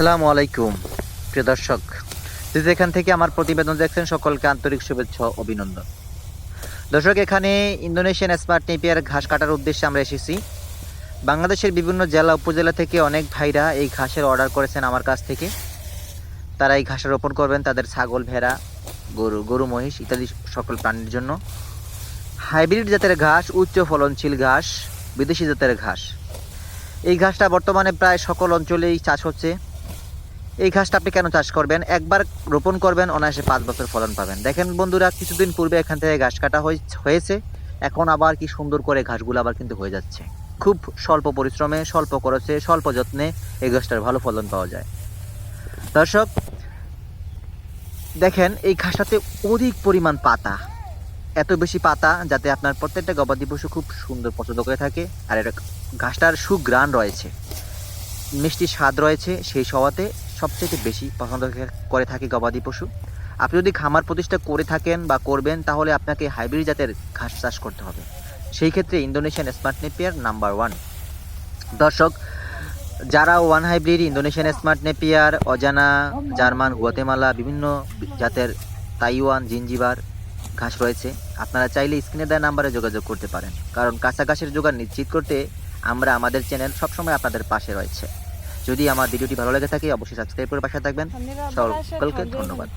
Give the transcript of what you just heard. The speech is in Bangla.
আসসালামু আলাইকুম, প্রিয় দর্শক। যে যেখান থেকে আমার প্রতিবেদন দেখছেন, সকলকে আন্তরিক শুভেচ্ছা অভিনন্দন। দর্শক, এখানে ইন্দোনেশিয়ান স্মার্ট নেপিয়ার ঘাস কাটার উদ্দেশ্যে আমরা এসেছি। বাংলাদেশের বিভিন্ন জেলা, উপজেলা থেকে অনেক ভাইরা এই ঘাসের অর্ডার করেছেন আমার কাছ থেকে। তারা এই ঘাসের রোপণ করবেন তাদের ছাগল, ভেড়া, গরু গরু, মহিষ ইত্যাদি সকল প্রাণীর জন্য। হাইব্রিড জাতের ঘাস, উচ্চ ফলনশীল ঘাস, বিদেশি জাতের ঘাস। এই ঘাসটা বর্তমানে প্রায় সকল অঞ্চলেই চাষ হচ্ছে। এই ঘাসটা আপনি কেন চাষ করবেন? একবার রোপণ করবেন, অনায়াসে পাঁচ বছর ফলন পাবেন। দেখেন বন্ধুরা, কিছুদিন পূর্বে এখান থেকে ঘাস কাটা হয়ে- হয়েছে। এখন আবার কি সুন্দর করে ঘাসগুলো আবার কিন্তু হয়ে যাচ্ছে। খুব স্বল্প পরিশ্রমে, স্বল্প খরচে, স্বল্প যত্নে এই ঘাসটার ভালো ফলন পাওয়া যায়। দর্শক, দেখেন এই ঘাসটাতে অধিক পরিমাণ পাতা। এত বেশি পাতা যাতে আপনার প্রত্যেকটা গবাদি পশু খুব সুন্দর পছন্দ করে থাকে। আর এটা ঘাসটার সুগ্রাণ রয়েছে। মিষ্টি স্বাদ রয়েছে সেই সওয়াতে সবচেয়ে বেশি পছন্দ করে থাকে গবাদি পশু। আপনি যদি খামার প্রতিষ্ঠা করে থাকেন বা করবেন, তাহলে আপনাকে হাইব্রিড জাতের ঘাস চাষ করতে হবে। সেই ক্ষেত্রে Indonesian smart napier number one. দর্শক, যারা one hybrid, Indonesian smart napier, অজানা, জার্মান, গুয়াতেমালা, বিভিন্ন জাতের তাইওয়ান, জিঞ্জিবার ঘাস রয়েছে, আপনারা চাইলে স্ক্রিনে দেওয়া নাম্বারে যোগাযোগ করতে পারেন। কারণ কাঁচা ঘাসের যোগান নিশ্চিত করতে আমরা আমাদের চ্যানেল সবসময় আপনাদের পাশে রয়েছে। যদি আমার ভিডিওটি ভালো লেগে থাকে অবশ্যই সাবস্ক্রাইব করে পাশে থাকবেন। সকলকে ধন্যবাদ।